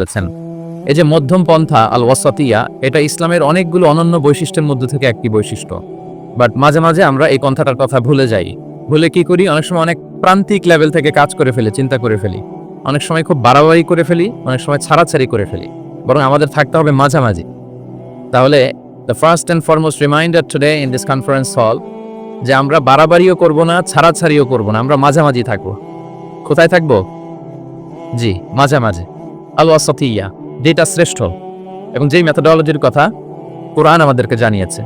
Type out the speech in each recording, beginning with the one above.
বলেছেন। এই যে মধ্যম পন্থা আল ওয়াসাতিয়া এটা ইসলামের অনেকগুলো অনন্য বৈশিষ্ট্যের মধ্যে থেকে একটি বৈশিষ্ট্য। বাট মাঝে মাঝে আমরা এই পন্থাটার কথা ভুলে যাই। ভুলে কি করি? অনেক সময় অনেক প্রান্তিক লেভেল থেকে কাজ করে ফেলি, চিন্তা করে ফেলি। অনেক সময় খুব বাড়াবাড়ি করে ফেলি, অনেক সময় ছাড়াছাড়ি করে ফেলি। বরং আমাদের থাকতে হবে মাঝামাঝি। তাহলে the first and foremost reminder today in this conference হল যে আমরা বাড়াবাড়িও করব না, ছাড়াছাড়িও করব না, আমরা মাঝামাঝি থাকব। কোথায় থাকব? জি, মাঝামাঝি। আল ওয়াসাতিয়া যেটা শ্রেষ্ঠ। এবং যেই মেথোডলজির কথা কোরআন আমাদেরকে জানিয়েছে।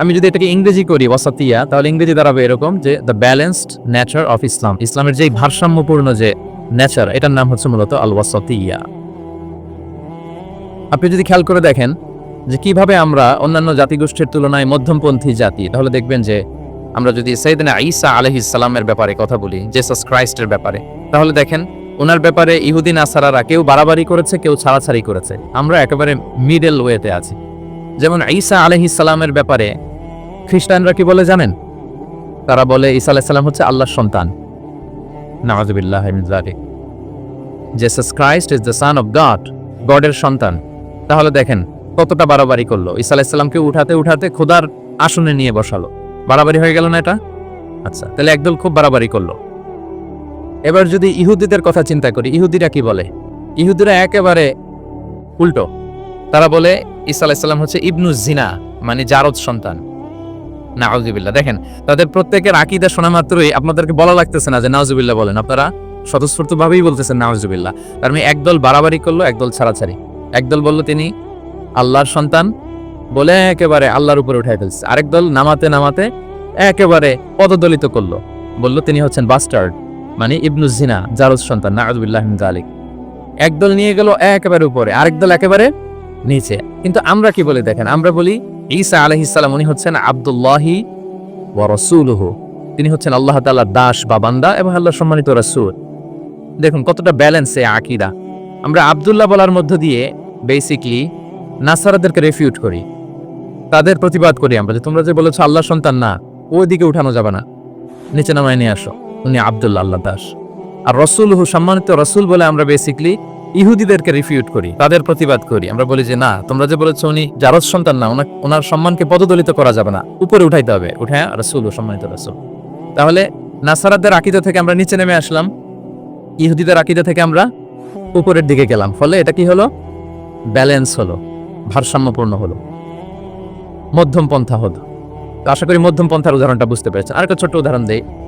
আমি যদি এটাকে ইংরেজি করি, ওয়াসাতিয়া, তাহলে ইংরেজি দাঁড়াবে এরকম যে the balanced nature of Islam ইসলামের যেই ভারসাম্যপূর্ণ যে নেচার এটার নাম হচ্ছে মূলত আল ওয়াসাতিয়া আপনি যদি খেয়াল করে দেখেন যে কীভাবে আমরা অন্যান্য জাতিগোষ্ঠীর তুলনায় মধ্যমপন্থী জাতি, তাহলে দেখবেন যে, আমরা যদি সৈদিনা ঈসা আলহিস সালামের ব্যাপারে কথা বলি জেসাস ক্রাইস্টের ব্যাপারে, তাহলে দেখেন ওনার ব্যাপারে ইহুদিন আসারারা কেউ বাড়াবাড়ি করেছে, কেউ ছাড়াছাড়ি করেছে। আমরা একেবারে মিডল ওয়েতে আছি। যেমন ঈসা আলহিস সালামের ব্যাপারে খ্রিস্টানরা কি বলে জানেন? তারা বলে ঈসা আলাইসাল্লাম হচ্ছে আল্লাহর সন্তান। নামাজবিল্লাহ Jesus Christ is the son of God গডের সন্তান। তাহলে দেখেন কতটা বাড়াবাড়ি করল। ঈসা আলাইসাল্লামকে উঠাতে উঠাতে খোদার আসনে নিয়ে বসালো। বাড়াবাড়ি হয়ে গেল না এটা? আচ্ছা তাহলে একদল খুব বাড়াবাড়ি করল। এবার যদি ইহুদিদের কথা চিন্তা করি, ইহুদিরা কি বলে? ইহুদিরা একেবারে উল্টো। তারা বলে, ঈসা আলাইসাল্লাম হচ্ছে ইবনু জিনা মানে জারদ সন্তান। নাউজুবিল্লাহ। দেখেন, তাদের প্রত্যেকের আকিদা শোনা মাত্রই আপনাদেরকে বলা লাগতেছে না যে নাউজুবিল্লাহ বলেন। আপনারা স্বতঃস্ফূর্ত ভাবেই বলতেছেন নাউজুবিল্লাহ। তার মানে একদল বাড়াবাড়ি করল, একদল ছাড়াছাড়ি। একদল বলল তিনি আল্লাহর সন্তান বলে একেবারে আল্লাহর উপরে উঠাই ফেলছে। আরেক দল নামাতে নামাতে একেবারে পদদলিত করল। বলল তিনি হচ্ছেন বাস্টার্ড মানে ইবনু জিনা জারুজ সন্তান নাউজুবিল্লাহ মিন জালিক একদল নিয়ে গেল একেবারে উপরে, আরেক দল একেবারে নিচে। কিন্তু আমরা কি বলে দেখেন, আমরা বলি ঈসা আলহিসাল্লাম উনি হচ্ছেন আবদুল্লাহি রাসূলুহু। তিনি হচ্ছেন আল্লাহ তাআলার দাস বা বান্দা এবং আল্লাহ সম্মানিত রাসূল। দেখুন কতটা ব্যালেন্স এ আকীদা। আমরা আব্দুল্লাহ বলার মধ্য দিয়ে বেসিকলি নাসারাদেরকে রেফিউট করি। তাদের প্রতিবাদ করি আমরা যে তোমরা যে বলেছ আল্লাহ সন্তান না, ওইদিকে উঠানো যাবে না। নিচে নামায় নিয়ে আসো। উনি আব্দুল্লাহ আল্লাহ দাস। আর রসুল হু সম্মানিত রসুল বলে আমরা বেসিকলি ইহুদিদেরকে রিফিউট করি তাদের প্রতিবাদ করি। আমরা বলি যে না তোমরা যে বলেছ উনি জারজ সন্তান না ওনা- ওনার সম্মানকে পদদলিত করা যাবে না উপরে উঠাইতে হবে। উঠে রসুল ও সম্মানিত রসুল। তাহলে নাসারাদের আকিদা থেকে আমরা নিচে নেমে আসলাম। ইহুদিদের আকিদা থেকে আমরা উপরের দিকে গেলাম। ফলে এটা কি হলো? ব্যালেন্স হলো ভারসাম্যপূর্ণ হলো। মধ্যম পন্থা হলো। আশা করি মধ্যম পন্থার উদাহরণটা বুঝতে পেরেছেন। আরেকটা ছোট্ট উদাহরণ আহ,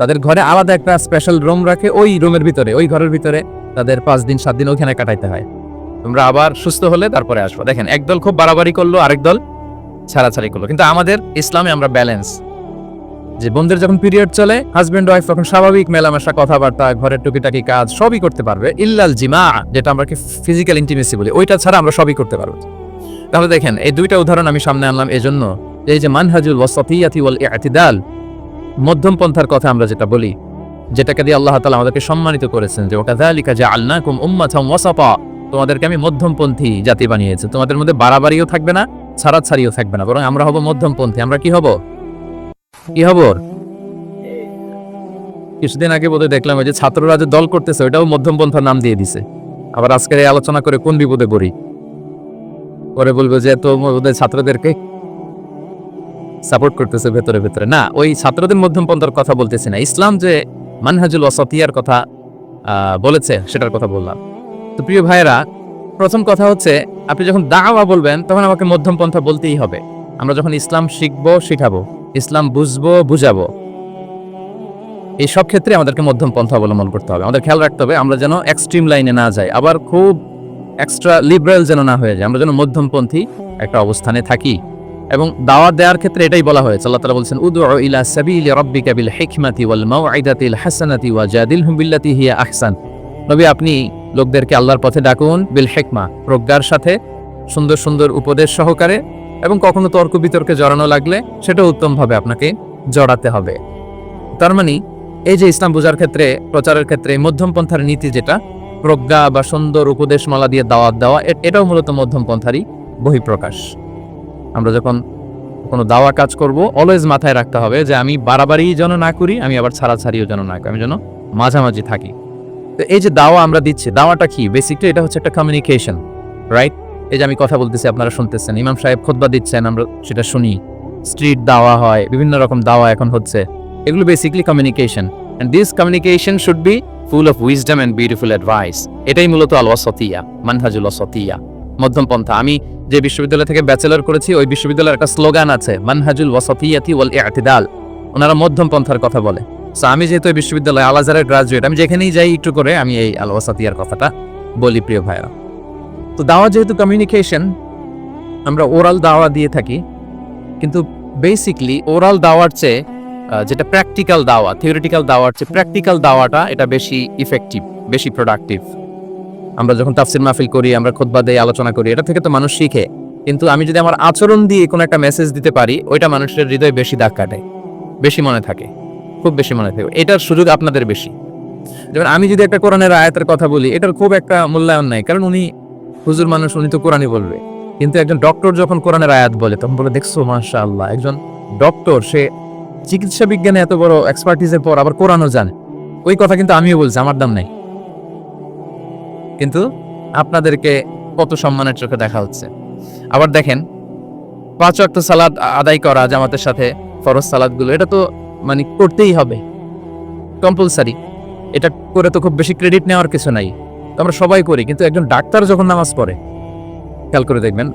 তাদের ঘরে আলাদা একটা স্পেশাল রুম রাখে ওই রুমের ভিতরে, ওই ঘরের ভিতরে তাদের পাঁচ দিন, সাত দিন ওইখানে কাটাইতে হয়। তোমরা আবার সুস্থ হলে তারপরে আসব। দেখেন, একদল খুব বাড়াবাড়ি করল, আরেক দল ছাড়াছাড়ি করল। কিন্তু আমাদের ইসলামে আমরা ব্যালেন্স যে বোনদের যখন পিরিয়ড চলে হাজবেন্ড ওয়াইফ তখন স্বাভাবিক মেলামেশা, কথাবার্তা, ঘরের টুকিটাকি কাজ, সবই করতে পারবে। ইল্লাল জিমা, যেটা আমরা ফিজিক্যাল ইন্টিমেসি বলি, ওইটা ছাড়া আমরা সবই করতে পারব। তাহলে দেখেন, এই দুইটা উদাহরণ আমি সামনে আনলাম। এজন্য এই যে মানহাজুল ওয়াসাতিয়াতি ওয়াল ইতিদাল মধ্যম পন্থার কথা আমরা যেটা বলি, যেটাকে দিয়ে আল্লাহ তালা আমাদেরকে সম্মানিত করেছেন যে, ওকাযালিকা জাআলনাকুম উম্মাতাম ওয়াসাতা তোমাদেরকে আমি মধ্যমপন্থী জাতি বানিয়েছি। তোমাদের মধ্যে বাড়াবাড়িও থাকবে না, ছাড়াছাড়িও থাকবে না, বরং আমরা হব মধ্যমপন্থী। আমরা কি হব? কি হব? কিছুদিন আগে বোধহয় দেখলাম যে ছাত্ররা যে দল করতেছে, ওইটাও মধ্যমপন্থার নাম দিয়ে দিছে। আবার আজকের এই আলোচনা করে কোন বিপদে পড়ি? পরে বলব যে তো ওদের ছাত্রদেরকে সাপোর্ট করতেছে ভেতরে ভেতরে। না, ওই ছাত্রদের মধ্যম পন্থার কথা বলতেছি না। ইসলাম যে মানহাজুল ওয়াসাতিয়ার কথা বলেছে, সেটার কথা বললাম। তো প্রিয় ভাইয়েরা, প্রথম কথা হচ্ছে, আপনি যখন দাওয়া বলবেন, তখন আমাকে মধ্যম পন্থা বলতেই হবে। আমরা যখন ইসলাম শিখব, শিখাবো। ইসলাম বুঝব, বুঝাবো। এই সব ক্ষেত্রে আমাদেরকে মধ্যম পন্থা অবলম্বন করতে হবে। আমাদের খেয়াল রাখতে হবে, আমরা যেন এক্সট্রিম লাইনে না যাই, আবার খুব এক্সট্রা লিবারেল যেন না হয়ে যায় আমরা যেন মধ্যমপন্থী একটা অবস্থানে থাকি। এবং দাওয়াত দেওয়ার ক্ষেত্রে এটাই বলা হয়েছে। আল্লাহ তাআলা বলছেন, উদউ ইলা সাবিলি রাব্বিকা বিল হিকমাতি ওয়াল মাউইদাতিল হাসানাতি ওয়া জাদিলহুম বিল্লাতি হিয়া আহসান। নবী, আপনি লোকদেরকে আল্লাহর পথে ডাকুন বিল হেকমা, প্রজ্ঞার সাথে, সুন্দর সুন্দর উপদেশ সহকারে এবং কখনো তর্ক বিতর্কে জড়ানো লাগলে সেটা উত্তমভাবে আপনাকে জড়াতে হবে। তার মানে এই যে ইসলাম বোঝার ক্ষেত্রে, প্রচারের ক্ষেত্রে মধ্যম পন্থার নীতি যেটা, প্রজ্ঞা বা সুন্দর উপদেশমালা দিয়ে দাওয়াত দেওয়া এটাও মূলত মধ্যম পন্থারই বহিঃপ্রকাশ। আমরা যখন কোনো দাওয়া কাজ করব অলওয়েজ মাথায় রাখতে হবে যে আমি বাড়াবাড়ি যেন না করি, আমি আবার ছাড়াছাড়িও যেন না করি, আমি যেন মাঝামাঝি থাকি। তো এই যে দাওয়া আমরা দিচ্ছি, দাওয়াটা কি? বেসিকলি এটা হচ্ছে একটা কমিউনিকেশন রাইট এই যে আমি কথা বলতেছি, আপনারা শুনতেছেন। ইমাম সাহেব খোদবা দিচ্ছেন, আমরা সেটা শুনি। স্ট্রিট দাওয়া হয়, বিভিন্ন রকম দাওয়া এখন হচ্ছে। এগুলো basically communication and this communication should be full of wisdom and beautiful advice এটাই মূলত আল ওয়াসতিয়া মানহাজুল ওয়াসতিয়া মধ্যম পন্থা। আমি যে বিশ্ববিদ্যালয় থেকে ব্যাচেলর করেছি, ওই বিশ্ববিদ্যালয়ের একটা স্লোগান আছে, মানহাজুল ওয়াসতিয়াতি ওয়াল ইআতিদাল ওনারা মধ্যম পন্থার কথা বলে। সো আমি যেহেতু এই বিশ্ববিদ্যালয় আলাজারের গ্রাজুয়েট আমি যেখানেই যাই একটু করে আমি এই আল ওয়াসাতিয়ার কথাটা বলি, প্রিয় ভাইরা তো দাওয়া যেহেতু কমিউনিকেশন আমরা ওরাল দাওয়া দিয়ে থাকি, কিন্তু বেসিকলি ওরাল দাওয়ার চেয়ে যেটা প্র্যাকটিক্যাল দাওয়া থিওরিটিক্যাল দাওয়ার চেয়ে প্র্যাকটিক্যাল দাওয়াটা এটা বেশি ইফেক্টিভ বেশি প্রোডাক্টিভ আমরা যখন তাফসির মাহফিল করি, আমরা খোদবা দিয়ে আলোচনা করি, এটা থেকে তো মানুষ শিখে। কিন্তু আমি যদি আমার আচরণ দিয়ে কোনো একটা মেসেজ দিতে পারি, ওইটা মানুষের হৃদয়ে বেশি দাগ কাটে, বেশি মনে থাকে, খুব বেশি মনে থাকে। এটার সুযোগ আপনাদের বেশি। যেমন আমি যদি একটা কোরআনের আয়াতের কথা বলি, এটার খুব একটা মূল্যায়ন নাই, কারণ উনি হুজুর মানুষ, উনি তো কোরআনই বলবে। কিন্তু একজন ডক্টর যখন কোরআনের আয়াত বলে, তখন বলে, দেখছ মাশা আল্লাহ একজন ডক্টর সে চিকিৎসা বিজ্ঞানে এত বড় এক্সপার্টিসের পর আবার কোরআনও জানে। ওই কথা কিন্তু আমিও বলছি, আমার দাম নাই। কিন্তু আপনাদেরকে কত সম্মানের চোখে দেখা হচ্ছে। আবার দেখেন, পাঁচ ওয়াক্ত সালাদ আদায় করা, জামাতের সাথে ফরজ সালাদগুলো, এটা তো মানে করতেই হবে। কম্পালসারি এটা করে তো খুব বেশি ক্রেডিট নেওয়ার কিছু নাই। আমরা সবাই করি, কিন্তু একজন ডাক্তার যখন নামাজ পড়ে, খেয়াল করে দেখবেন,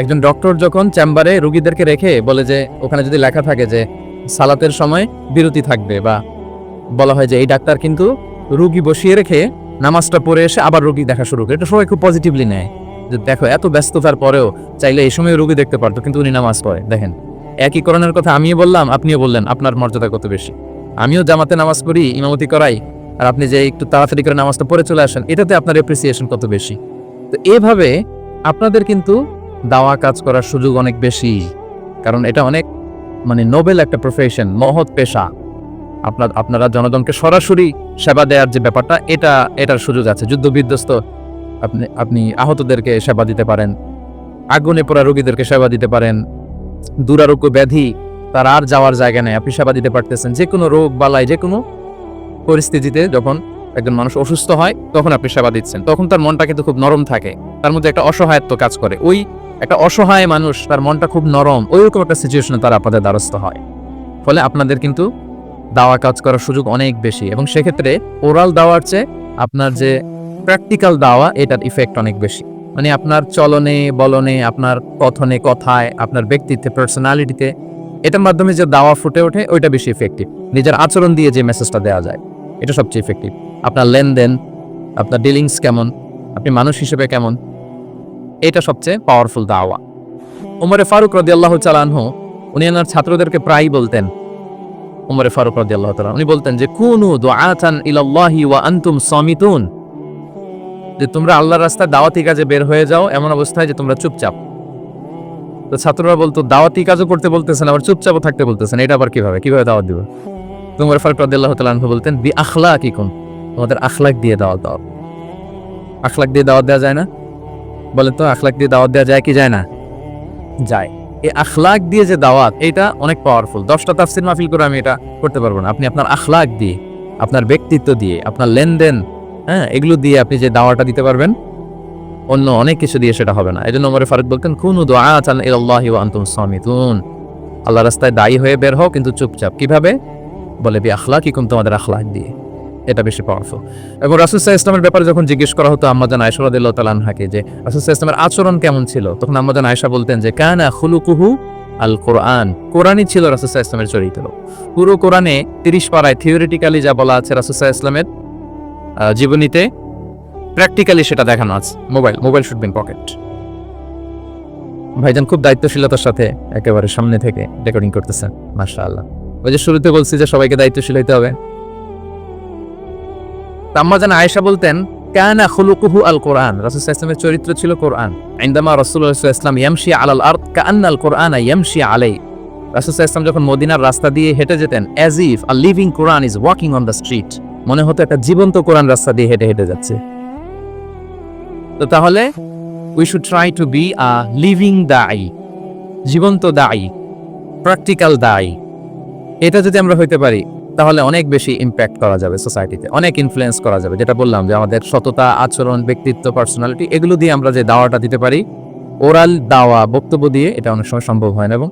একজন ডক্টর যখন চেম্বারে রুগীদেরকে রেখে বলে যে, ওখানে যদি লেখা থাকে যে, সালাতের সময় বিরতি থাকবে বা বলা হয় যে, এই ডাক্তার কিন্তু রুগী বসিয়ে রেখে নামাজটা পড়ে এসে আবার রুগী দেখা শুরু করে। এটা সবাই খুব পজিটিভলি নেয়। যে দেখো, এত ব্যস্ততার পরেও চাইলে এই সময় রুগী দেখতে পারতো, কিন্তু উনি নামাজ পড়ে। দেখেন, একই করণের কথা আমিও বললাম, আপনিও বললেন, আপনার মর্যাদা কত বেশি? আমিও জামাতে নামাজ পড়ি, ইমামতি করাই, আর আপনি যে একটু তাড়াতাড়ি করে নামাজটা পড়ে চলে আসেন, এটাতে আপনার এপ্রিসিয়েশন কত বেশি? তো এভাবে আপনাদের কিন্তু দাওয়া কাজ করার সুযোগ অনেক বেশি, কারণ এটা অনেক মানে নোবেল একটা প্রফেশন মহৎ পেশা। আপনার, আপনারা জনগণকে সরাসরি সেবা দেওয়ার যে ব্যাপারটা, এটা, এটার সুযোগ আছে। যুদ্ধ বিধ্বস্ত আপনি আপনি আহতদেরকে সেবা দিতে পারেন, আগুনে পড়া রোগীদেরকে সেবা দিতে পারেন, দুরারোগ্য ব্যাধি, তার আর যাওয়ার জায়গা নেই, আপনি সেবা দিতে পারতেছেন। যে কোনো রোগ বালাই, যে কোনো পরিস্থিতিতে যখন একজন মানুষ অসুস্থ হয়, তখন আপনি সেবা দিচ্ছেন। তখন তার মনটা কিন্তু খুব নরম থাকে। তার মধ্যে একটা অসহায়ত্ব কাজ করে। ওই একটা অসহায় মানুষ, তার মনটা খুব নরম, ওইরকম একটা সিচুয়েশনে তারা আপনাদের দ্বারস্থ হয়। ফলে আপনাদের কিন্তু দাওয়া কাজ করার সুযোগ অনেক বেশি। এবং সেক্ষেত্রে ওরাল দাওয়ার চেয়ে আপনার যে প্র্যাকটিক্যাল দাওয়া, এটার ইফেক্ট অনেক বেশি। মানে আপনার চলনে, বলনে, আপনার কথনে, কথায়, আপনার ব্যক্তিত্বে পার্সোনালিটিতে এটার মাধ্যমে যে দাওয়া ফুটে ওঠে, ওইটা বেশি ইফেক্টিভ নিজের আচরণ দিয়ে যে মেসেজটা দেওয়া যায়, এটা সবচেয়ে ইফেক্টিভ আপনার লেনদেন, আপনার ডিলিংস কেমন, আপনি মানুষ হিসেবে কেমন, এটা সবচেয়ে পাওয়ারফুল দাওয়া। উমরে ফারুক রদি আল্লাহ চালানহ উনি ওনার ছাত্রদেরকে প্রায়ই বলতেন উমরে ফারুক রদি আল্লাহ তালা উনি বলতেন যে, কুনু দুআতান ইলাল্লাহি ওয়া আনতুম সমিতুন। যে, তোমরা আল্লাহর রাস্তায় দাওয়াতি কাজে বের হয়ে যাও এমন অবস্থায় যে, তোমরা চুপচাপ। তো ছাত্ররা বলতো, দাওয়াতি কাজও করতে বলতেছেন, আবার চুপচাপও থাকতে বলতেছেন, এটা আবার কীভাবে? কীভাবে দাওয়াত দিব? তোমার ফারুক রাদিয়াল্লাহু তাআলা আনহু বলতেন, বি আখলা কি কোন তোমাদের আখলাক দিয়ে দাওয়াত দাও। আখলাক দিয়ে দাওয়াত দেওয়া যায় না? বলে তো, আখলাক দিয়ে দাওয়াত দেওয়া যায় কি যায় না? যায়। এই আখলাক দিয়ে যে দাওয়াত, এটা অনেক পাওয়ারফুল দশটা তাফসির মাহফিল করে আমি এটা করতে পারব না। আপনি আপনার আখলাক দিয়ে, আপনার ব্যক্তিত্ব দিয়ে, আপনার লেনদেন হ্যাঁ এগুলো দিয়ে আপনি যে দাওয়াটা দিতে পারবেন, অন্য অনেক কিছু দিয়ে সেটা হবে না। এই জন্য ওমরে ফারুক বলতেন, কুনু দুআতান ইলাল্লাহি ওয়া আনতুম সামিতুন। আল্লাহ রাস্তায় দায়ী হয়ে বের হও, কিন্তু চুপচাপ। কীভাবে? বলে, বি আখলা আখলাকিকুম তোমাদের আখলাক দিয়ে। এটা বেশি পাওয়ারফুল এবং রাসুসাহ ইসলামের ব্যাপারে যখন জিজ্ঞেস করা হতো আম্মাজান আয়সা রাদিল্লাহ তালানহাকে যে রাসুসাহ ইসলামের আচরণ কেমন ছিল, তখন আম্মাজান আয়সা বলতেন যে, কানা খুলুকুহু আল কোরআন কোরআনই ছিল রাসুসাহ ইসলামের চরিত্র। পুরো কোরআনে তিরিশ পাড়ায় থিওরিটিক্যালি যা বলা আছে রাসুসাহ ইসলামের জীবনীতে প্র্যাকটিক্যালি সেটা দেখানো আছে। Mobile mobile should be in pocket ভাইজান খুব দায়িত্বশীলতার সাথে একেবারে সামনে থেকে রেকর্ডিং করতেছেন মাশা আল্লাহ ওই যে শুরুতে বলছি যে সবাইকে দায়িত্বশীল হইতে হবে। আম্মা যেন আয়েশা বলতেন, কানা খুলুকুহু আল কোরআন। রাসূল ইসলামের চরিত্র ছিল কোরআন। আইন্দামা রাসূলুল্লাহ ইসলাম ইয়ামশি আলাল আরদ কাআন্না আল কোরআন ইয়ামশি আলাই রাসূল ইসলাম যখন মদিনার রাস্তা দিয়ে হেঁটে যেতেন as if a living Quran is walking on the street মনে হতো একটা জীবন্ত কোরআন রাস্তা দিয়ে হেঁটে হেঁটে যাচ্ছে। তো তাহলে we should try to be a living দাই জীবন্ত দাই প্র্যাকটিক্যাল দাই এটা যদি আমরা হইতে পারি তাহলে অনেক বেশি ইম্প্যাক্ট করা যাবে সোসাইটিতে অনেক ইনফ্লুয়েন্স করা যাবে। যেটা বললাম যে আমাদের সততা, আচরণ, ব্যক্তিত্ব পার্সোনালিটি এগুলো দিয়ে আমরা যে দাওয়াটা দিতে পারি ওরাল দাওয়া, বক্তব্য দিয়ে এটা অনেক সময় সম্ভব হয় না এবং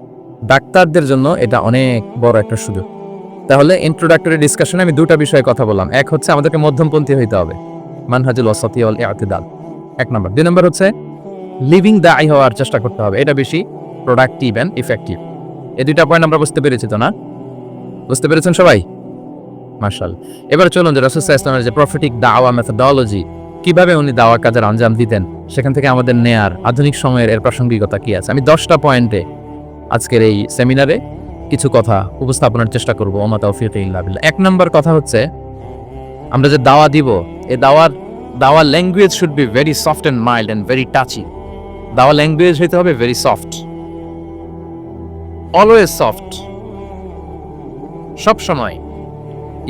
ডাক্তারদের জন্য এটা অনেক বড় একটা সুযোগ। তাহলে ইন্ট্রোডাক্টরি ডিসকাশনে আমি দুটা বিষয়ে কথা বললাম। এক হচ্ছে আমাদেরকে মধ্যমপন্থী হইতে হবে। মানহাজুল ওয়াসাতি ওয়াল ইআতিদাল এক নম্বর। দুই নম্বর হচ্ছে লিভিং দ্য আই হওয়ার চেষ্টা করতে হবে। এটা বেশি প্রোডাক্টিভ অ্যান্ড ইফেক্টিভ এই দুইটা পয়েন্ট আমরা বুঝতে পেরেছি তো না? বুঝতে পেরেছেন সবাই? মার্শাল। এবার চলুন যে ইসলামের যে প্রফিটিক দাওয়া মেথোডলজি কীভাবে উনি দাওয়া কাজের আঞ্জাম দিতেন, সেখান থেকে আমাদের নেয়ার আধুনিক সময়ের এর প্রাসঙ্গিকতা কি আছে? আমি দশটা পয়েন্টে আজকের এই সেমিনারে কিছু কথা উপস্থাপনের চেষ্টা করব, ওমা তৌফিক এক নম্বর কথা হচ্ছে, আমরা যে দাওয়া দিব, এ দাওয়ার দাওয়া language should be very soft and mild and very touchy দাওয়া ল্যাঙ্গুয়েজ হইতে হবে ভেরি সফট অলওয়েজ সফট সব সময়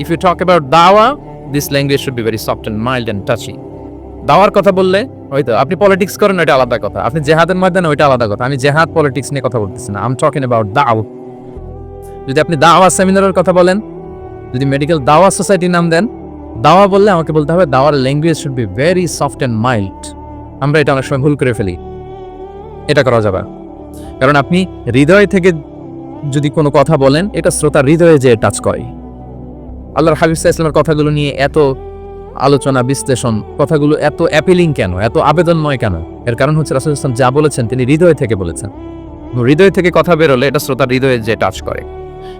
ইফ ইউ টক অ্যাবাউট দাওয়া this language should be very soft and mild and touchy দাওয়ার কথা বললে হয়তো আপনি পলিটিক্স করেন, ওইটা আলাদা কথা। আপনি জেহাদের ময়দানে, ওইটা আলাদা কথা। আমি জেহাদ পলিটিক্স নিয়ে কথা বলতেছি না। আম টকিং অ্যাবাউট দাও যদি আপনি দাওয়া সেমিনারের কথা বলেন, যদি মেডিকেল দাওয়া সোসাইটির নাম দেন দাওয়া বললে আমাকে বলতে হবে দাওয়ার language should be very soft and mild আমরা এটা অনেক সময় ভুল করে ফেলি। এটা করা যাবে কারণ আপনি হৃদয় থেকে যদি কোনো কথা বলেন, এটা শ্রোতা হৃদয়ে যে টাচ করে। আল্লাহর হাবিব সাল্লাল্লাহু ইসলামের কথাগুলো নিয়ে এত আলোচনা, বিশ্লেষণ, কথাগুলো এত অ্যাপিলিং কেন? এত আবেদনময় কেন? এর কারণ হচ্ছে রাসূল ইসলাম যা বলেছেন তিনি হৃদয় থেকে বলেছেন। হৃদয় থেকে কথা বেরোলে এটা শ্রোতার হৃদয়ে যে টাচ করে।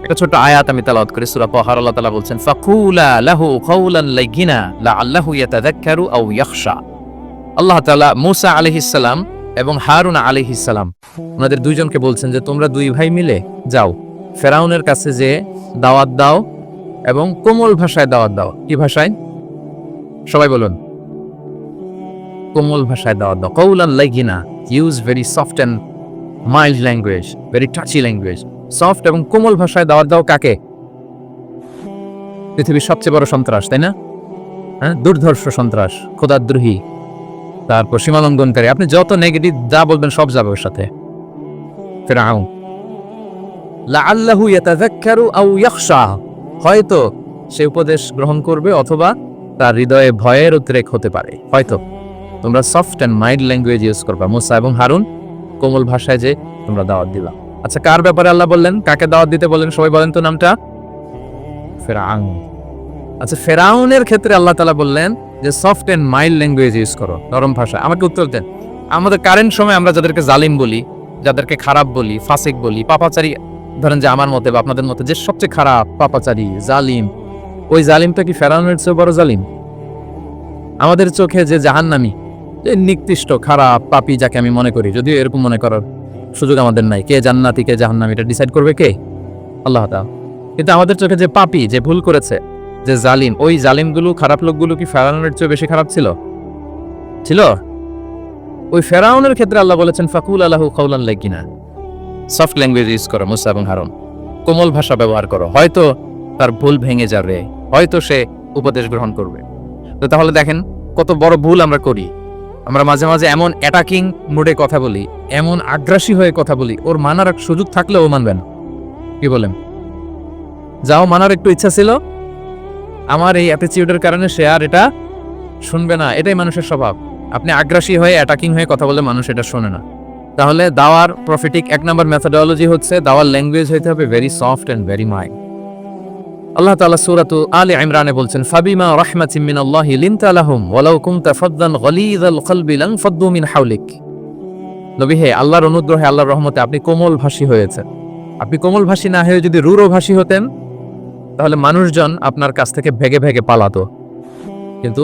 একটা ছোট আয়াত আমি তালাত করি, সূরা পাহাড় আল্লাহ তাআলা বলছেন, ফাকুলা লাহু কাওলান লাইগিনা লাআল্লাহু ইয়াতাযাক্কারু আও ইয়াখশা। আল্লাহ তাআলা মুসা আলাইহিস সালাম এবং হারুন আলাইহিস সালাম ওনাদের দুইজনকে বলছেন যে, তোমরা দুই ভাই মিলে যাও, ফেরাউনের কাছে যে দাওয়াত দাও এবং কোমল ভাষায় দাওয়াত দাও। কি ভাষায়? সবাই বলুন। কোমল ভাষায় দাওয়াত দাও। কৌলান লাইগিনা use very soft and mild language very touchy language soft এবং কোমল ভাষায় দাওয়াত দাও কাকে? পৃথিবীর সবচেয়ে বড় সন্ত্রাস, তাই না? হ্যাঁ? দুর্ধর্ষ সন্ত্রাস খোদাদ্রোহী তারপর সীমালঙ্ঘনকারী। আপনি যত নেগেটিভ যা বলবেন সব যাবে ওর সাথে। ফেরাউন লাআল্লাহু ইয়াতাযাক্কারু আও ইয়াখশা হয়তো সে উপদেশ গ্রহণ করবে অথবা তার হৃদয়ে ভয়ের উদ্রেক হতে পারে। হয়তো। তোমরা soft and mild language use করবা। মুসা এবং হারুন কোমল ভাষায় যে তোমরা দাওয়াত দিবা আচ্ছা কার ব্যাপারে আল্লাহ বললেন? কাকে দাওয়াত দিতে বললেন? সবাই বলেন তো নামটা। ফেরাউন। আচ্ছা ফেরাউনের ক্ষেত্রে আল্লাহ তালা বললেন যে soft and mild language use করো, নরম ভাষা আমাকে উত্তর দেন। আমাদের কারেন্ট সময় আমরা যাদেরকে জালিম বলি, যাদেরকে খারাপ বলি, ফাসিক বলি, পাপাচারি ধরেন যে আমার মতে বা আপনাদের মতে যে সবচেয়ে খারাপ, পাপাচারী, জালিম, ওই জালিমটা কি ফেরাউনের চেয়ে বড় জালিম? আমাদের চোখে যে জাহান্নামি, যে নিকৃষ্ট, খারাপ পাপি যাকে আমি মনে করি, যদিও এরকম মনে করার সুযোগ আমাদের নাই। কে জান্নাতি, কে জাহান্নামি, এটা ডিসাইড করবে কে? আল্লাহ তাআলা। কিন্তু আমাদের চোখে যে পাপি, যে ভুল করেছে, যে জালিম, ওই জালিমগুলো, খারাপ লোকগুলো কি ফেরাউনের চেয়ে বেশি খারাপ ছিল? ছিল? ওই ফেরাউনের ক্ষেত্রে আল্লাহ বলেছেন, ফাকুল আল্লাহু খাউলান লাইকিনা সফট ল্যাঙ্গুয়েজ ইউজ করো মুসা এবং হারুন। কোমল ভাষা ব্যবহার করো। হয়তো তার ভুল ভেঙে যাবে, হয়তো সে উপদেশ গ্রহণ করবে। তো তাহলে দেখেন, কত বড় ভুল আমরা করি। আমরা মাঝে মাঝে এমন অ্যাটাকিং মুডে কথা বলি, এমন আগ্রাসী হয়ে কথা বলি, ওর মানার সুযোগ থাকলে ও মানবে না। কি বলেন? যাও, মানার একটু ইচ্ছা ছিল। আমার এই অ্যাটিচিউডের কারণে সে আর এটা শুনবে না, এটাই মানুষের স্বভাব। আপনি আগ্রাসী হয়ে অ্যাটাকিং হয়ে কথা বলে মানুষ এটা শোনে না। তাহলে দাওয়ার প্রফিটিক এক নম্বর মেথোডোলজি হচ্ছে, দাওয়ার ল্যাঙ্গুয়েজ হইতে হবে very soft and very mild আল্লাহ তাআলা সূরাতু আলে ইমরানে বলছেন, ফাবিমা রাহমাতিন মিনাল্লাহি লিনতা লাহুম, ওয়ালাউ কুনতা ফাদ্দান গলিযাল কলবি লান ফাদ্দু মিন হাওলিক। নবী হে, আল্লাহর অনুগ্রহে, আল্লাহর রহমতে আপনি কোমল ভাষী হয়েছেন। আপনি কোমল ভাষী না হয়ে যদি রূঢ় ভাষী হতেন, তাহলে মানুষজন আপনার কাছ থেকে ভেগে ভেগে পালাতো। কিন্তু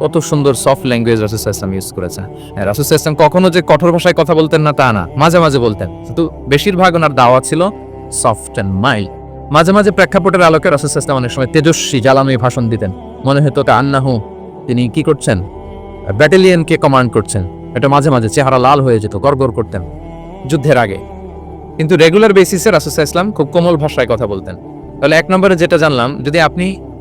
কত সুন্দর সফট ল্যাঙ্গুয়েজ রাসুল ইসলাম ইউজ করেছে। হ্যাঁ, রাসুল ইসলাম কখনো যে কঠোর ভাষায় কথা বলতেন না তা না মাঝে মাঝে বলতেন। কিন্তু বেশিরভাগ ওনার দাওয়া ছিল সফট অ্যান্ড মাইল্ড মাঝে মাঝে প্রেক্ষাপটের আলোকে রাসুল ইসলাম অনেক সময় তেজস্বী জ্বালামি ভাষণ দিতেন। মনে হতো তা আন্নাহু তিনি কি করছেন? ব্যাটালিয়নকে কমান্ড করছেন। এটা মাঝে মাঝে চেহারা লাল হয়ে যেত গড়গড় করতেন যুদ্ধের আগে। কিন্তু রেগুলার বেসিসে রাসুসাহ ইসলাম খুব কোমল ভাষায় কথা বলতেন। তাহলে এক নম্বরে যেটা জানলাম যদি আপনি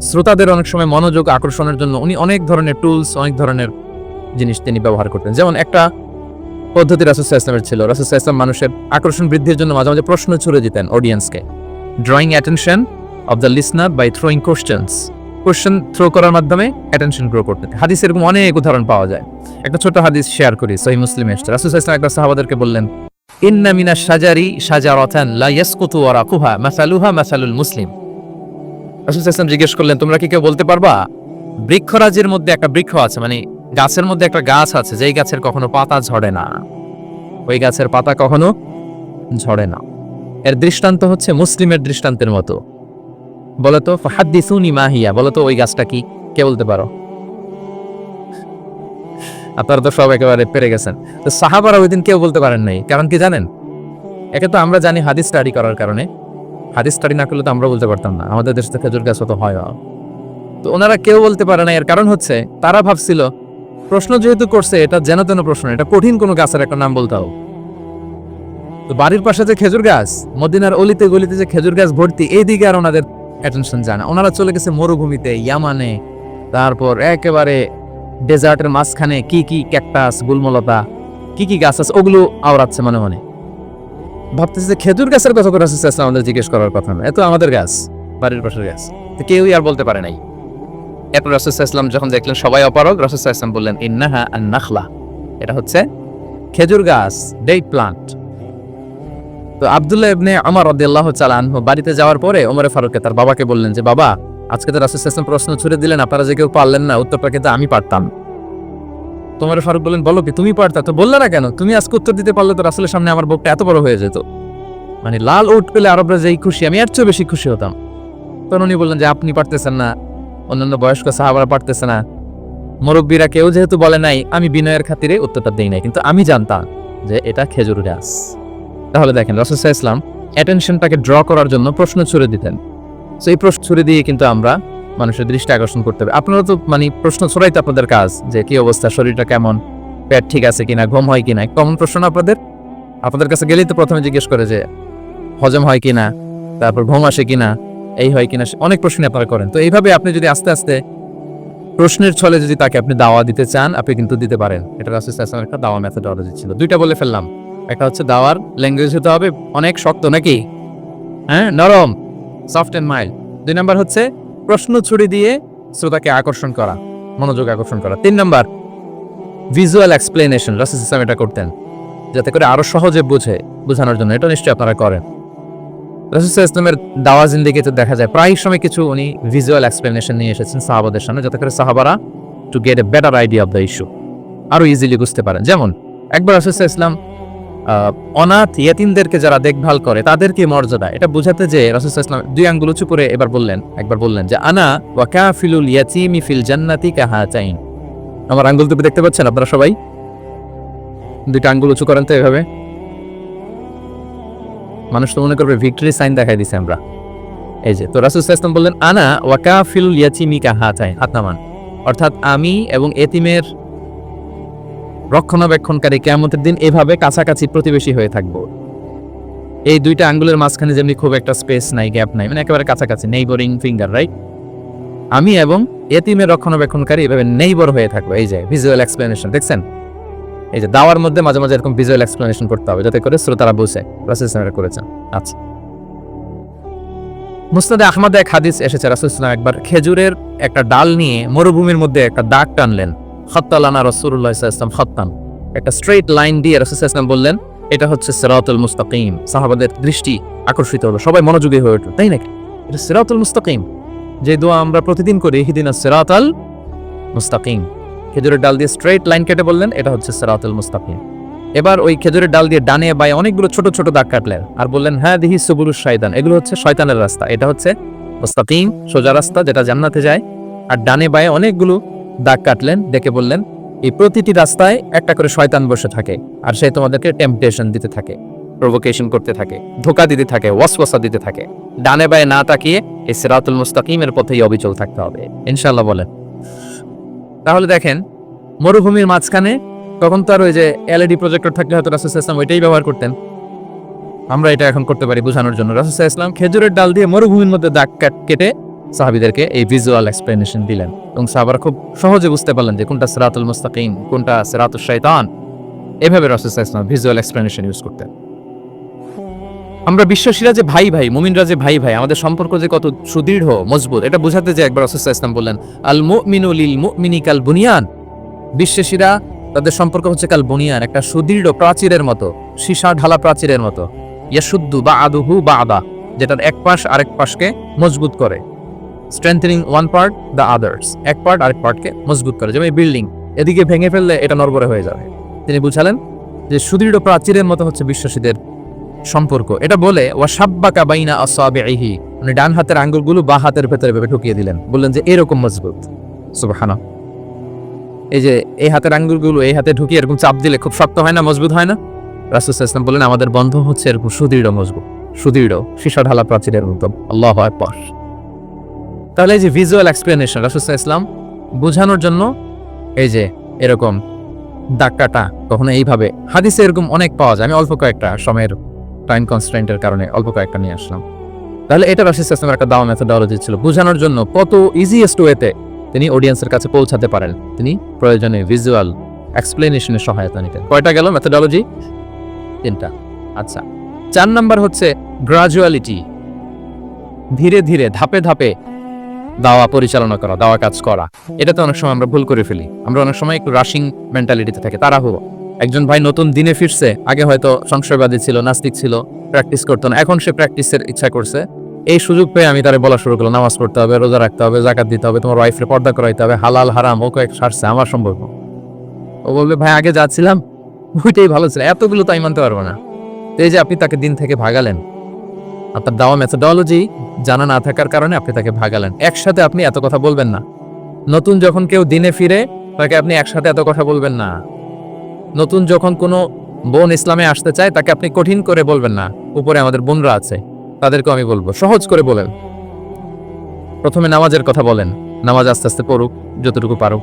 শ্রোতাদের অনেক সময় মনোযোগ আকর্ষণের জন্য উনি অনেক ধরনের টুলস অনেক ধরনের জিনিস তিনি ব্যবহার করতেন। যেমন একটা পদ্ধতি রাসুসাহ ইসলামের ছিল। রাসুসাহ ইসলাম মানুষের আকর্ষণ বৃদ্ধির জন্য মাঝে মাঝে প্রশ্ন ছুড়ে দিতেন অডিয়েন্সকে drawing attention of the listener by throwing questions question throw করার মাধ্যমে অ্যাটেনশন গ্রো করতেন হাদিস এরকম অনেক উদাহরণ পাওয়া যায়। একটা ছোট হাদিস শেয়ার করি, সহি মুসলিম এসছে। রাসুসাহ ইসলাম একবার সাহাবাদেরকে বললেন, ইন্না মিনা সাজারি সাজারাতান লা ইয়াসকুতু ওয়ারাকুহা মাসালুহা মাসালুল মুসলিম। রাসূল সাল্লাল্লাহু জিজ্ঞেস করলেন, তোমরা কি কেউ বলতে পারবা? বৃক্ষরাজির মধ্যে একটা বৃক্ষ আছে মানে গাছের মধ্যে একটা গাছ আছে, যেই গাছের কখনো পাতা ঝরে না। ওই গাছের পাতা কখনো ঝরে না। এর দৃষ্টান্ত হচ্ছে মুসলিমের দৃষ্টান্তের মতো। বলতো, ফাহাদ্দিসুনি মাহিয়া বলতো, ওই গাছটা কি? কে বলতে পারো? আপনারা তো সব একেবারে পেরে গেছেন। তো সাহাবারা ওই দিন কেউ বলতে পারেন নাই, কারণ কি জানেন? একে তো আমরা জানি হাদিস স্টাডি করার কারণে। হাদিস স্টাডি না করলে তো আমরা বলতে পারতাম না। আমাদের দেশে তো খেজুর গাছ অত হয় তো ওনারা কেউ বলতে পারে না। এর কারণ হচ্ছে, তারা ভাবছিল, প্রশ্ন যেহেতু করছে, এটা যেন তেন প্রশ্ন, এটা কঠিন কোনো গাছের একটা নাম বলতে হবে। তো বাড়ির পাশে যে খেজুর গাছ, মদিনার অলিতে গলিতে যে খেজুর গাছ ভর্তি এইদিকে আর ওনাদের অ্যাটেনশন যায় না। ওনারা চলে গেছে মরুভূমিতে, ইয়ামানে, তারপর একেবারে ডেজার্টের মাঝখানে কি কি ক্যাকটাস গুলমলতা, কি কি গাছ আছে, ওগুলো আওড়াচ্ছে মনে মনে। ভাবতেছে যে খেজুর গাছের কথা করে আসছে আমাদের জিজ্ঞেস করার কথা এত আমাদের গাছ, বাড়ির পাশের গাছ। তো কেউই আর বলতে পারে নাই। এরপর রাসুসাহ ইসলাম যখন দেখলেন সবাই অপারগ রাসুসাহ ইসলাম বললেন, ইন্নাহা আর নাখলা এটা হচ্ছে খেজুর গাছ ডেট প্লান্ট তো আবদুল্লাহ ইবনে আমার রদিয়াল্লাহ চালান বাড়িতে যাওয়ার পরে ওমরে ফারুককে তার বাবাকে বললেন যে, বাবা, আজকে তো রাসুল ইসলাম প্রশ্ন ছুড়ে দিলেন, আপনারা যে কেউ পারলেন না, উত্তরটা কিন্তু আমি পারতাম। তোমার ফারুক বললেন বলো কি, তুমি পারতা? তো বললে না কেন? তুমি আজকে উত্তর দিতে পারলে তো রাসুলের সামনে আমার বুকটা এত বড় হয়ে যেত। মানে লাল উঠ পেলে আরবরা যেই খুশি, আমি এর চেয়ে বেশি খুশি হতাম। তখন উনি বললেন যে, আপনি পারতেছেন না। অন্যান্য বয়স্ক সাহাবারা পারতেছে না। মুরব্বীরা কেউ যেহেতু বলে নাই, আমি বিনয়ের খাতিরে উত্তরটা দেই নাই। কিন্তু আমি জানতাম যে এটা খেজুর গাছ। তাহলে দেখেন, রাসুল ইসলাম অ্যাটেনশনটাকে ড্র করার জন্য প্রশ্ন ছুড়ে দিতেন। এই প্রশ্ন ছুড়ে দিয়ে কিন্তু আমরা মানুষের দৃষ্টি আকর্ষণ করতে হবে। আপনারা তো মানে প্রশ্ন ছড়াই তো আপনাদের কাজ যে কি অবস্থা, শরীরটা কেমন, পেট ঠিক আছে কিনা, ঘুম হয় কিনা? কমন প্রশ্ন আপনাদের? আপনাদের কাছে গেলেই তো প্রথমে জিজ্ঞেস করে যে হজম হয় কিনা, তারপর ঘুম আসে কিনা, এই হয় কিনা অনেক প্রশ্ন আপনারা করেন। তো এইভাবে আপনি যদি আস্তে আস্তে প্রশ্নের ছলে যদি তাকে আপনি দাওয়া দিতে চান, আপনি কিন্তু দিতে পারেন। এটা রাসুল ইসলাম একটা দাওয়া মেথোডলজি ছিল। দুইটা বলে ফেললাম। একটা হচ্ছে দাওয়ার ল্যাঙ্গুয়েজ হতে হবে, অনেক শক্ত নাকি? হ্যাঁ নরম সফট অ্যান্ড মাইল্ড দুই নাম্বার হচ্ছে প্রশ্ন ছুড়ে দিয়ে শ্রোতাকে আকর্ষণ করা, মনোযোগ আকর্ষণ করা। তিন নাম্বার ভিজুয়াল এক্সপ্লেনেশন রাসুল ইসলাম এটা করতেন, যাতে করে আরও সহজে বুঝে, বোঝানোর জন্য। এটা নিশ্চয়ই আপনারা করেন। রাসুল ইসলামের দাওয়া জিন্দিগিতে দেখা যায়, প্রায় সময় কিছু উনি ভিজুয়াল এক্সপ্লেনেশন নিয়ে এসেছেন সাহাবাদের সামনে, যাতে করে সাহাবারা to get a better idea of the issue আরও ইজিলি বুঝতে পারেন। যেমন, একবার রাসুল ইসলাম অনাথ ইয়াতিমদেরকে যারা দেখভাল করে, তাদেরকে মর্যাদা। এটা বোঝাতে যে রাসুল ইসলাম দুই আঙ্গুল উঁচু করে এবার বললেন, একবার বললেন যে, আনা ওয়া কাফিলুল ইয়াতিমি ফিল জান্নাতি কাহাতাইন। আমার আঙ্গুল তুমি দেখতে পাচ্ছেন আপনারা সবাই? দুইটা আঙ্গুল উঁচু করেন তো এভাবে। মানুষ তো মনে করবে ভিক্টরি সাইন দেখাই দিছে আমরা। এই যে, তো রাসুল ইসলাম বললেন, আনা ওয়া কাফিলুল ইয়াতিমি কাহাতাইন। হাত নামান। অর্থাৎ আমি এবং এতিমের রক্ষণাবেক্ষণকারী কেয়ামতের দিন এভাবে কাছাকাছি প্রতিবেশী হয়ে থাকব। এই দুইটা আঙ্গুলের মাঝখানে যেমনি খুব একটা স্পেস নাই, গ্যাপ নাই মানে একেবারে কাছাকাছি নেইবরিং ফিঙ্গার রাইট আমি এবং এতিমের রক্ষণাবেক্ষণকারী এভাবে নেইবর হয়ে থাকব। এই যে ভিজুয়াল এক্সপ্লেনেশন দেখছেন? এই যে দাওয়ার মধ্যে মাঝে মাঝে এরকম ভিজুয়াল এক্সপ্লেনেশন করতে হবে, যাতে করে শ্রোতারা বুঝে প্রসেস করেছেন। আচ্ছা। মুস্তাদে আহমদে এক হাদিস এসেছে রাসুলাম একবার খেজুরের একটা ডাল নিয়ে মরুভূমির মধ্যে একটা দাগ টানলেন। খত্তালানা রসুল্লাহ ইসলাম খত্তান। একটা স্ট্রেট লাইন দিয়ে রসুল বললেন, এটা হচ্ছে সিরাতুল মুস্তাকিম। সাহাবাদের দৃষ্টি আকর্ষিত হলো, সবাই মনোযোগী হয়ে উঠল তাই নাকি? এটা সিরাতুল মুস্তাকিম। যে দোয়া আমরা প্রতিদিন করি হিদিনা সিরাতাল মুস্তাকিম। খেজুরের ডাল দিয়ে স্ট্রেট লাইন কেটে বললেন, এটা হচ্ছে সিরাতুল মুস্তাকিম। এবার ওই খেজুরের ডাল দিয়ে ডানে বায়ে অনেকগুলো ছোট ছোট দাগ কাটলেন আর বললেন হ্যাঁ দিহি সুবুলুস শয়তান, এগুলো হচ্ছে শয়তানের রাস্তা, এটা হচ্ছে মুস্তাকিম, সোজা রাস্তা যেটা জান্নাতে যায়। আর ডানে বায়ে অনেকগুলো দাগ কাটলেন দেখে বললেন, এই প্রতিটি রাস্তায় একটা করে শয়তান বসে থাকে, আর সে তোমাদেরকে টেম্পটেশন দিতে থাকে প্রভোকেশন করতে থাকে, ধোকা দিতে থাকে ওয়াসওয়াসা দিতে থাকে। ডানে বায়ে না তাকিয়ে এই সিরাতুল মুস্তাকিমের পথেই অবিচল থাকতে হবে। ইনশাআল্লাহ বলেন। তাহলে দেখেন, মরুভূমির মাঝখানে তখন তো আর ওই যে এলইডি প্রজেক্টর থাকলে হয়তো রাসুল ইসলাম ওইটাই ব্যবহার করতেন। আমরা এটা এখন করতে পারি বোঝানোর জন্য। রাসুল ইসলাম খেজুরের ডাল দিয়ে মরুভূমির মধ্যে দাগ কেটে সাহাবিদেরকে এই ভিজুয়াল এক্সপ্লেনেশন দিলেন এবং সাহাবারা খুব সহজে বুঝতে পারলেন যে কোনটা সিরাতুল মুস্তাকিম, কোনটা সিরাতুল শৈতান এভাবে রাসুল ইসলাম ভিজুয়াল এক্সপ্লেনেশন ইউজ করতেন। আমরা বিশ্বাসীরা যে ভাই ভাই, মুমিনরা যে ভাই ভাই, আমাদের সম্পর্ক যে কত সুদৃঢ়, মজবুত, এটা বোঝাতে যে একবার রাসুল ইসলাম বললেন আল মুমিনু লিল মুমিনি কাল বুনিয়ান বিশ্বাসীরা তাদের সম্পর্ক হচ্ছে কাল বুনিয়ান একটা সুদৃঢ় প্রাচীরের মতো, সীসা ঢালা প্রাচীরের মতো। ইয়া ইয়াসুদ্দু বা আদুহু বা আদা যেটার এক পাশ আরেক পাশকে মজবুত করে। Strengthening one part the others এক পার্ট আরেক পার্টকে মজবুত করে। যেমন বিল্ডিং এদিকে ভেঙে ফেললে এটা নরবরে হয়ে যাবে। তিনি বুঝালেন যে সুদৃঢ় প্রাচীরের মতো হচ্ছে বিশ্বাসীদের সম্পর্ক। এটা বলে ওয়াসাব্বাকা বাইনা আসাবিহি মানে ডান হাতের আঙ্গুলগুলো বা হাতের ভেতরে ভেবে ঢুকিয়ে দিলেন। বললেন যে, এরকম মজবুত। সুবহানা এই যে, এই হাতের আঙ্গুলগুলো এই হাতে ঢুকিয়ে এরকম চাপ দিলে খুব শক্ত হয় না, মজবুত হয় না? রাসুল ইসলাম বললেন, আমাদের বন্ধ হচ্ছে এরকম সুদৃঢ়, মজবুত, সুদৃঢ় সীসা ঢালা প্রাচীরের মতো। আল্লাহ আকবার। তাহলে এই যে ভিজুয়াল এক্সপ্লেনেশন রাসুল ইসলাম বোঝানোর জন্য এই যে এরকম দাগ কাটা কখনো এইভাবে, হাদিসে এরকম অনেক পাওয়া যায়। আমি অল্প কয়েকটা সময়ের টাইম কনস্ট্রেন্টের কারণে অল্প কয়েকটা নিয়ে আসলাম। তাহলে এটা রাশিদ ইসলামের একটা দাওয়া মেথোডলজি ছিল, বোঝানোর জন্য কত ইজিয়েস্ট ওয়েতে তিনি অডিয়েন্সের কাছে পৌঁছাতে পারেন। তিনি প্রয়োজনে ভিজুয়াল এক্সপ্লেনেশনের সহায়তা নিতেন। কয়টা গেল মেথোডলজি তিনটা। আচ্ছা চার নাম্বার হচ্ছে গ্রাজুয়ালিটি ধীরে ধীরে, ধাপে ধাপে দাওয়া পরিচালনা করা, দাওয়া কাজ করা। এটা তো অনেক সময় আমরা ভুল করে ফেলি। আমরা অনেক সময় একটু রাশিং মেন্টালিটিতে থাকি। তাড়াহুড়ো একজন ভাই নতুন দিনে ফিরছে, আগে হয়তো সংশয়বাদী ছিল, নাস্তিক ছিল প্র্যাকটিস করতো না, এখন সে প্র্যাকটিসের ইচ্ছা করছে। এই সুযোগ পেয়ে আমি তারে বলা শুরু করলাম, নামাজ পড়তে হবে, রোজা রাখতে হবে, জাকাত দিতে হবে, তোমার ওয়াইফের পর্দা করাইতে হবে, হালাল, হারাম, ও কয়েক সারছে, আমার সম্পর্ক। ও বলবে, ভাই, আগে যাচ্ছিলাম, ওইটাই ভালো ছিল। এতগুলো তো আমি মানতে পারব না। তো এই যে আপনি তাকে দিন থেকে ভাগালেন আপনার দাওয়া মেথোডলজি জানা না থাকার কারণে আপনি তাকে ভাগালেন। একসাথে আপনি এত কথা বলবেন না। নতুন যখন কেউ দিনে ফিরে, তাকে আপনি একসাথে এত কথা বলবেন না। নতুন যখন কোনো বোন ইসলামে আসতে চায়, তাকে আপনি কঠিন করে বলবেন না। উপরে আমাদের বোনরা আছে, তাদেরকেও আমি বলব, সহজ করে বলেন। প্রথমে নামাজের কথা বলেন। নামাজ আস্তে আস্তে পড়ুক, যতটুকু পারুক।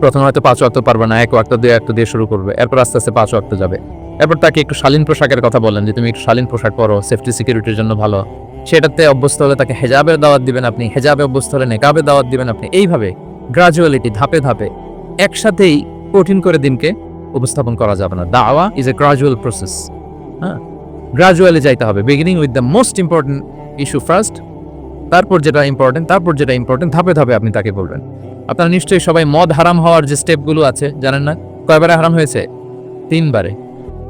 প্রথমে হয়তো পাঁচ ওয়াক্ত পারবে না, এক ওয়াক্ত, দুই ওয়াক্ত দিয়ে শুরু করবে। এরপর আস্তে আস্তে পাঁচ ওয়াক্ত যাবে। এরপর তাকে একটু শালীন পোশাকের কথা বলেন যে তুমি একটু শালীন পোশাক পরো সেফটি সিকিউরিটির জন্য ভালো। সেটাতে অভ্যস্ত হলে তাকে হেজাবের দাওয়াত দিবেন আপনি, হেজাবে অভ্যস্ত হলে নেকাবের দাওয়াত দিবেন আপনি। এইভাবে গ্রাজুয়ালিটি ধাপে ধাপে একসাথেই কঠিন করে দিনকে উপস্থাপন করা যাবে না। দাওয়া ইজ এ গ্রাজুয়াল প্রসেস হ্যাঁ? গ্রাজুয়ালি যাইতে হবে। Beginning with the most important issue first তারপর যেটা ইম্পর্টেন্ট তারপর যেটা ইম্পর্টেন্ট ধাপে ধাপে আপনি তাকে বলবেন। আপনারা নিশ্চয়ই সবাই মদ হারাম হওয়ার যে স্টেপগুলো আছে, জানেন না? কয়বারে হারাম হয়েছে? তিনবারে।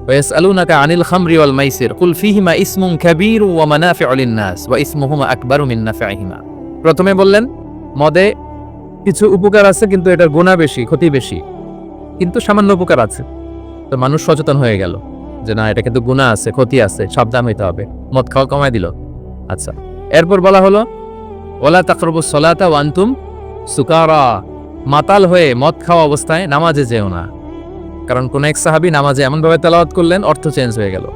ويسألونك عن الخمر والميسر قل فيهما اسم كبير ومنافع للناس واسمهما أكبر من نفعهما প্রথমে বললেন মদে কিছু উপকার আছে কিন্তু এটার গুণা বেশি ক্ষতি বেশি কিন্তু সামান্য উপকার আছে তো মানুষ সচেতন হয়ে গেল যে না এটা কিন্তু গুণা আছে ক্ষতি আছে সাবধান হইতে হবে মদ খাওয়া কমায় দিল আচ্ছা এরপর বলা হলো ওলা তাকরবু সলাতা ওয়ান্তুম সুকারা মাতাল হয়ে মদ খাওয়া অবস্থায় নামাজে যেও না কারণ কোন এক সাহাবি নামাজে এমনভাবে তেলাওয়াত করলেন, অর্থ চেঞ্জ হয়ে গেল।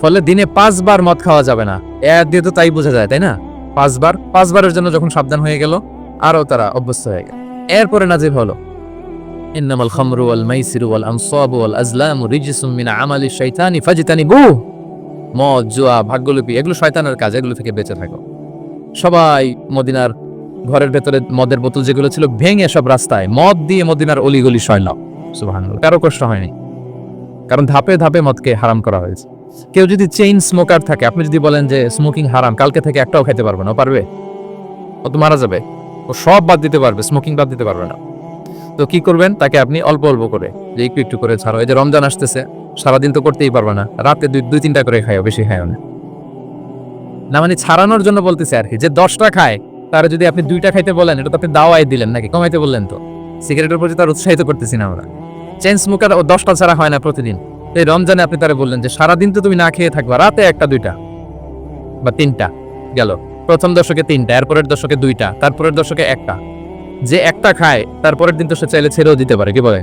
ফলে দিনে পাঁচবার মদ খাওয়া যাবে না। এ দিয়ে তো তাই বোঝা যায়, তাই না? পাঁচবার, পাঁচবারের জন্য যখন সাবধান হয়ে গেল, আরও তারা অভ্যস্ত হয়ে গেল। এরপরে নাজিব হলো, ইন্নামাল খামরু ওয়াল মাইসিরু ওয়াল আনসাবু ওয়াল আজলামু রিজসুম মিন আমালি শাইতানি ফাজতানিবু। মদ, জুয়া, ভাগ্যলিপি, এগুলো শয়তানের কাজ, এগুলো থেকে বেঁচে থাকো। সবাই মদিনার ঘরের ভেতরে মদের বোতল যেগুলো ছিল, ভেঙে সব রাস্তায় মদ দিয়ে মদিনার অলিগলি সয়লাম সুবহানাল্লাহ। কারও কষ্ট হয়নি। কারণ ধাপে ধাপে মদকে হারাম করা হয়েছে। কেউ যদি চেইন স্মোকার থাকে, আপনি যদি বলেন যে স্মোকিং হারাম, কালকে থেকে একটাও খাইতে পারবে না পারবে? ও তো মারা যাবে। ও সব বাদ দিতে পারবে স্মোকিং বাদ দিতে পারবে না। তো কি করবেন? তাকে আপনি অল্প অল্প করে, যে একটু একটু করে ছাড়ো এই যে রমজান আসতেছে, সারাদিন তো করতেই পারবে না। রাতে দুই দুই তিনটা করে খাইও, বেশি খাইও না। না মানে ছাড়ানোর জন্য বলতেছে আর কি, যে দশটা খায়, তার যদি আপনি দুইটা খাইতে বলেন, এটা তো আপনি দাওয়াই দিলেন নাকি? কমাইতে বললেন তো। সিগারেটের প্রতি তার উৎসাহিত করতেছি না আমরা। চেন স্মোকার ও দশটা ছাড়া হয় না প্রতিদিন। এই রমজানে আপনি তারা বললেন যে, সারাদিন তো তুমি না খেয়ে থাকবা, রাতে একটা, দুইটা বা তিনটা গেল। প্রথম দশকে তিনটা, এরপরের দশকে দুইটা, তারপরের দশকে একটা। যে একটা খায়, তারপরের দিন তো সে চাইলে ছেড়েও দিতে পারে, কি বলে?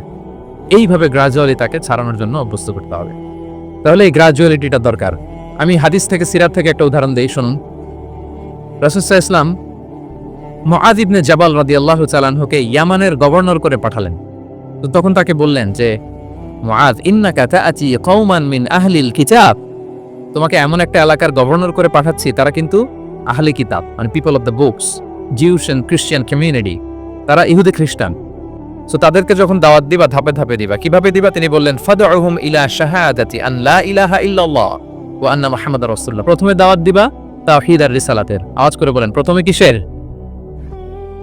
এইভাবে গ্রাজুয়ালি তাকে ছাড়ানোর জন্য অভ্যস্ত করতে হবে। তাহলে এই গ্রাজুয়ালিটিটা দরকার। আমি হাদিস থেকে, সিরাত থেকে একটা উদাহরণ দিই, শুনুন। রাসুসাহ ইসলাম মুআদ ইবনে জাবাল রাদিয়াল্লাহু চালানহুকে ইয়ামানের গভর্নর করে পাঠালেন। তো তখন তাকে বললেন যে মুআদ ইন্নাকা তাআতি কওমান মিন আহলিল কিতাব। তোমাকে এমন একটা এলাকার গভর্নর করে পাঠাচ্ছি, তারা কিন্তু আহলি কিতাব মানে people of the books Jews and Christian community তারা ইহুদি খ্রিস্টান। সো তাদেরকে যখন দাওয়াত দিবা, ধাপে ধাপে দিবা, কীভাবে দিবা? তিনি বললেন, ফাদউহুম ইলা শাহাদাতি আন লা ইলাহা ইল্লাল্লাহ ওয়া আন্না মুহাম্মাদার রাসূলুল্লাহ। প্রথমে দাওয়াত দিবা তাওহীদ আর রিসালাতের। আওয়াজ করে বলেন, প্রথমে কিসের?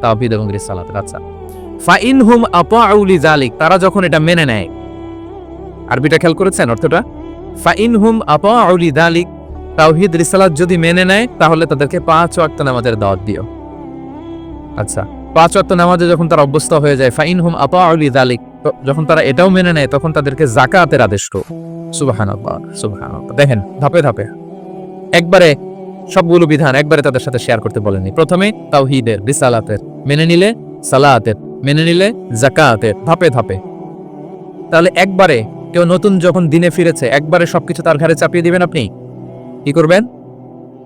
তাওহীদ এবং রিসালাতের আচ্ছা। ফাইনহুম আতাউ লিযালিক, তারা যখন এটা মেনে নেয়, আরবিটা খেয়াল করেছেন অর্থটা? ফাইনহুম আতাউ লিযালিক, তাওহীদ, রিসালাত যদি মেনে নেয়, তাহলে তাদেরকে পাঁচ ওয়াক্ত নামাজের দাওয়াত দিও। আচ্ছা। পাঁচ ওয়াক্ত নামাজে যখন তারা অভ্যস্ত হয়ে যায়, ফাইনহুম আতাউ লিযালিক, তো যখন তারা এটাও মেনে নেয়, তখন তাদেরকে জাকাতের আদেশ করো। সুবহানাল্লাহ সুবহানাল্লাহ। দেখেন, ধাপে ধাপে। একবারে সবগুলো বিধান একবারে তাদের সাথে শেয়ার করতে বলেনি প্রথমে তাওহীদের, রিসালাতের মেনে নিলে সালাতের, মেনে নিলে জাকাতের ধাপে ধাপে। তাহলে একবারে কেউ নতুন যখন দিনে ফিরেছে, একবারে সবকিছু তার ঘাড়ে চাপিয়ে দিবেন আপনি? কি করবেন?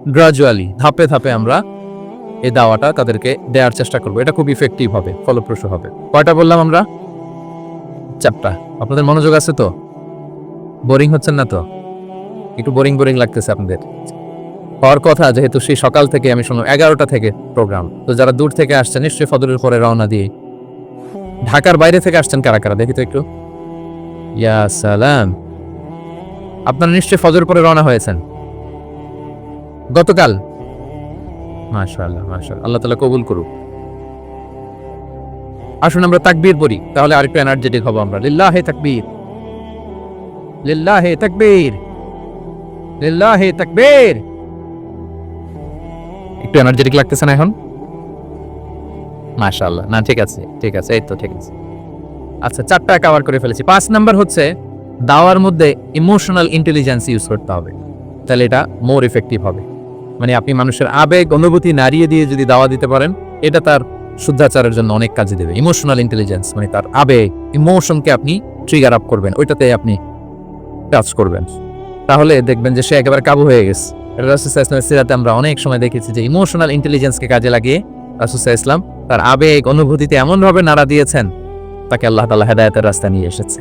গ্রাজুয়ালি ধাপে ধাপে আমরা এই দাওয়াটা তাদেরকে দেওয়ার চেষ্টা করব। এটা খুব ইফেক্টিভ হবে, ফলপ্রসূ হবে। কয়টা বললাম আমরা? চারটা। আপনাদের মনোযোগ আছে তো? বোরিং হচ্ছেন না তো? একটু বোরিং বোরিং লাগতেছে আপনাদের। হওয়ার কথা, যেহেতু সেই সকাল থেকে আমি শুনলাম এগারোটা থেকে প্রোগ্রাম তো যারা দূর থেকে আসছেন, নিশ্চয়ই ফদরের পরে রওনা দিয়ে ঢাকার বাইরে থেকে আসছেন কারা কারা? দেখি তো একটু। ইয়া সালাম। আপনারা নিশ্চয়ই ফজর পরে রওনা হয়েছেন। গতকাল। মাশাআল্লাহ মাশাআল্লাহ। আল্লাহ তাআলা কবুল করুক। আসুন আমরা তাকবীর পড়ি, তাহলে আরেকটু এনার্জেটিক হব আমরা। লিল্লাহে তাকবীর। লিল্লাহে তাকবীর। লিল্লাহে তাকবীর। একটু এনার্জেটিক লাগতেছে না এখন? মাশাআল্লাহ। না, ঠিক আছে ঠিক আছে, এই তো ঠিক আছে। আচ্ছা চারটা কভার করে ফেলেছি। পাঁচ নাম্বার হচ্ছে, দাওয়ার মধ্যে ইমোশনাল ইন্টেলিজেন্স ইউজ করতে হবে। তাহলে এটা মোর ইফেক্টিভ হবে। মানে আপনি মানুষের আবেগ, অনুভূতি নাড়িয়ে দিয়ে যদি দাওয়া দিতে পারেন, এটা তার শুদ্ধাচারের জন্য অনেক কাজে দেবে। ইমোশনাল ইন্টেলিজেন্স মানে তার আবেগ ইমোশনকে আপনি ট্রিগার আপ করবেন। ওইটাতে আপনি কাজ করবেন। তাহলে দেখবেন যে সে একেবারে কাবু হয়ে গেছে। রাসুসাহ ইসলামের সিরাতে আমরা অনেক সময় দেখেছি যে ইমোশনাল ইন্টেলিজেন্সকে কাজে লাগিয়ে রাসুসাহ ইসলাম তার আবেগ, অনুভূতিতে এমনভাবে নাড়া দিয়েছেন, তাকে আল্লাহ তালা হেদায়তের রাস্তা নিয়ে এসেছে।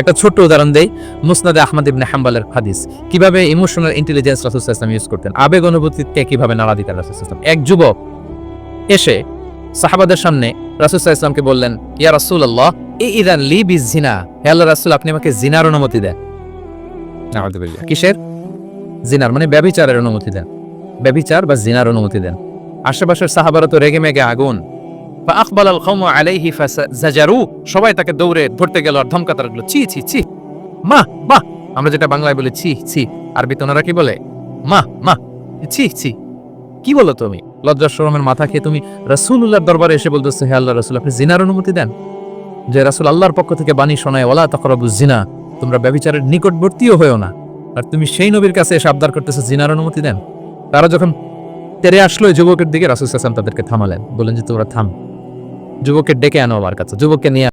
একটা ছোট্ট উদাহরণ দেই, মুসনাদে আহমদ ইবনে হাম্বালের হাদিস। কীভাবে ইমোশনাল ইন্টেলিজেন্স রাসুসাহ ইসলাম ইউজ করতেন? আবেগ, অনুভূতিকে কীভাবে নাড়া দিতেন রাসুসাহ ইসলাম এক যুবক এসে সাহাবাদের সামনে রাসুসাহ ইসলামকে বললেন, ইয়া রাসুল আল্লাহ এই ইদান লি বি জিনা। হে আল্লাহ রাসুল, আপনি আমাকে জিনার অনুমতি দেন। কিসের? জিনার মানে ব্যভিচারের অনুমতি দেন। ব্যভিচার বা জিনার অনুমতি দেন। আশেপাশের সাহাবারা তো রেগে মেগে আগুন। বা আকবাল আল কৌম আলাইহি জাজারু সবাই তাকে দৌড়ে ধরতে গেল আর ধমকাতে লাগল ছি ছি ছি, মা মা। আমরা যেটা বাংলায় বলি, ছি ছি। আরবি তোনারা কি বলে? মা মা। ছি ছি। কি বলো তুমি? লজ্জার শরমের মাথা খেয়ে তুমি রাসূলুল্লাহর দরবারে এসে বলতেছো, হে আল্লাহ রাসূল, আপনি জিনার অনুমতি দেন? যে রাসূল আল্লাহর পক্ষ থেকে বাণী শোনায় ওলা তাকরাবু জিনা, তোমরা ব্যভিচারের নিকটবর্তীও হয়েও না। আর তুমি সেই নবীর কাছে আবদার করতেছো জিনার অনুমতি দেন? তারা যখন তেরে আসলো যুবকের দিকে রাসুল সাসাম তাদেরকে থামালেন। বলেন যে, তোমরা থাম। যুবকের ডেকে আনো আমার কাছে। যুবককে নিয়ে